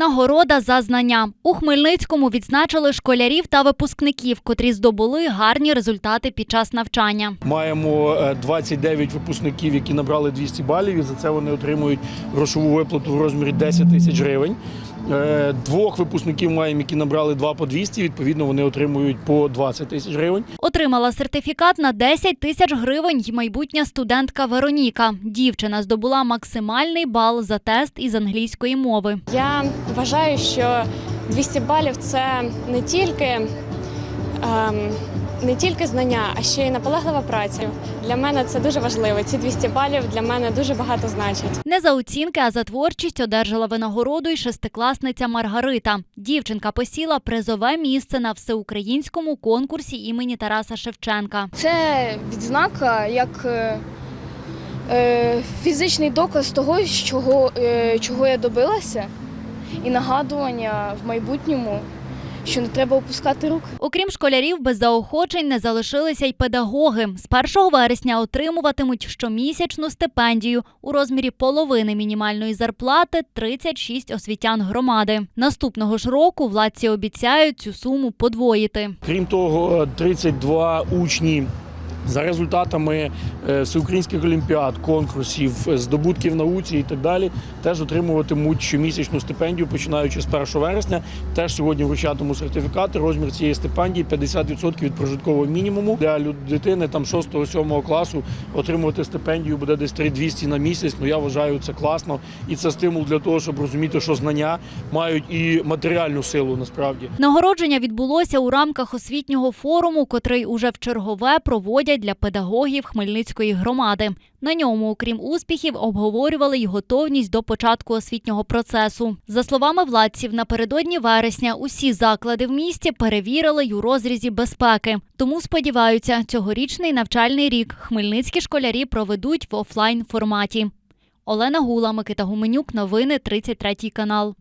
Нагорода за знання у Хмельницькому відзначили школярів та випускників, котрі здобули гарні результати під час навчання. Маємо е, 29 випускників, які набрали 200 балів, і за це вони отримують грошову виплату в розмірі 10 тисяч гривень. Е, Двох випускників маємо, які набрали 2 по 200, відповідно, вони отримують по 20 тисяч гривень. Отримала сертифікат на 10 тисяч гривень й майбутня студентка Вероніка. Дівчина здобула максимальний бал за тест із англійської мови. Я вважаю, що 200 балів це не тільки, ем, не тільки знання, а ще й наполеглива праця. Для мене це дуже важливо. Ці 200 балів для мене дуже багато значать. Не за оцінки, а за творчість одержала винагороду й шестикласниця Маргарита. Дівчинка посіла призове місце на всеукраїнському конкурсі імені Тараса Шевченка. Це відзнака як е, е, фізичний доказ того, чого, е, чого я добилася, і нагадування в майбутньому, що не треба опускати рук. Окрім школярів, без заохочень не залишилися й педагоги. З 1 вересня отримуватимуть щомісячну стипендію у розмірі половини мінімальної зарплати 36 освітян громади. Наступного ж року владці обіцяють цю суму подвоїти. Крім того, 32 учні. За результатами е, всеукраїнських олімпіад, конкурсів, е, здобутків в науці і так далі, теж отримуватимуть щомісячну стипендію, починаючи з 1 вересня. Теж сьогодні вручатиму сертифікати. Розмір цієї стипендії 50% від прожиткового мінімуму для дитини там 6-7 класу. Отримувати стипендію буде десь 3200 на місяць. Ну я вважаю це класно, і це стимул для того, щоб розуміти, що знання мають і матеріальну силу насправді. Нагородження відбулося у рамках освітнього форуму, котрий уже в чергове проводять для педагогів Хмельницької громади. На ньому, окрім успіхів, обговорювали й готовність до початку освітнього процесу. За словами владців, напередодні вересня усі заклади в місті перевірили й у розрізі безпеки. Тому сподіваються, цьогорічний навчальний рік хмельницькі школярі проведуть в офлайн форматі. Олена Гула, Микита Гуменюк, новини 33 канал.